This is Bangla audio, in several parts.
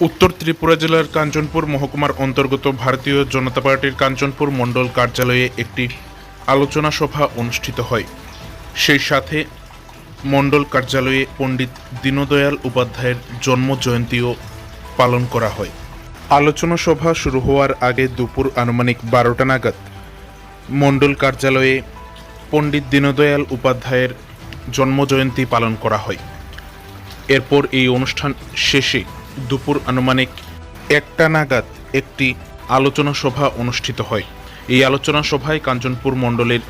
উত্তর ত্রিপুরা জেলার কাঞ্চনপুর মহকুমার অন্তর্গত ভারতীয় জনতা পার্টির কাঞ্চনপুর মণ্ডল কার্যালয়ে একটি আলোচনা সভা অনুষ্ঠিত হয়। সেই সাথে মণ্ডল কার্যালয়ে পণ্ডিত দীনদয়াল উপাধ্যায়ের জন্ম জয়ন্তীও পালন করা হয়। আলোচনা সভা শুরু হওয়ার আগে দুপুর আনুমানিক বারোটা নাগাদ মণ্ডল কার্যালয়ে পণ্ডিত দীনদয়াল উপাধ্যায়ের জন্মজয়ন্তী পালন করা হয়। এরপর এই অনুষ্ঠান শেষে দুপুর আনুমানিক একটা নাগাদ একটি আলোচনা সভা অনুষ্ঠিত হয়। এই আলোচনা সভায় কাঞ্চনপুর মণ্ডলের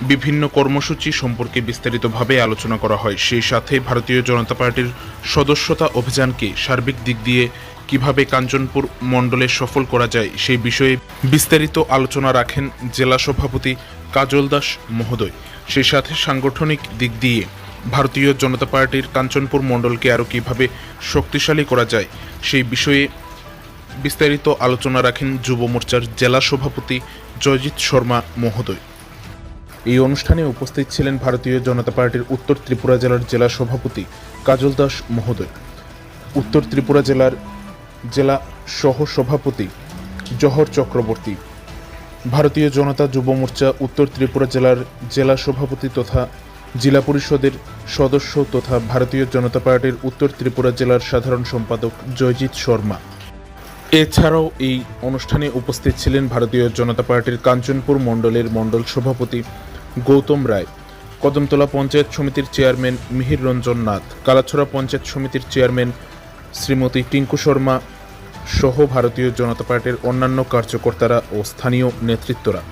বিভিন্ন কর্মসূচি সম্পর্কে বিস্তারিতভাবে আলোচনা করা হয়। সেই সাথে ভারতীয় জনতা পার্টির সদস্যতা অভিযানকে সার্বিক দিক দিয়ে কীভাবে কাঞ্চনপুর মণ্ডলে সফল করা যায়, সেই বিষয়ে বিস্তারিত আলোচনা রাখেন জেলা সভাপতি কাজল দাস মহোদয়। সেই সাথে সাংগঠনিক দিক দিয়ে ভারতীয় জনতা পার্টির কাঞ্চনপুর মণ্ডলকে আরও কীভাবে শক্তিশালী করা যায়, সেই বিষয়ে বিস্তারিত আলোচনা রাখেন যুব মোর্চার জেলা সভাপতি জয়জিৎ শর্মা মহোদয়। এই অনুষ্ঠানে উপস্থিত ছিলেন ভারতীয় জনতা পার্টির উত্তর ত্রিপুরা জেলার জেলা সভাপতি কাজল দাস মহোদয়, উত্তর ত্রিপুরা জেলার জেলা সহ সভাপতি জহর চক্রবর্তী, ভারতীয় জনতা যুব মোর্চা উত্তর ত্রিপুরা জেলার জেলা সভাপতি তথা জেলা পরিষদের সদস্য তথা ভারতীয় জনতা পার্টির উত্তর ত্রিপুরা জেলার সাধারণ সম্পাদক জয়জিৎ শর্মা। এছাড়াও এই অনুষ্ঠানে উপস্থিত ছিলেন ভারতীয় জনতা পার্টির কাঞ্চনপুর মণ্ডলের মণ্ডল সভাপতি গৌতম রায়, কদমতলা পঞ্চায়েত সমিতির চেয়ারম্যান মিহির রঞ্জন নাথ, কালাছড়া পঞ্চায়েত সমিতির চেয়ারম্যান শ্রীমতী টিঙ্কু শর্মা সহ ভারতীয় জনতা পার্টির অন্যান্য কার্যকর্তারা ও স্থানীয় নেতৃত্বরা।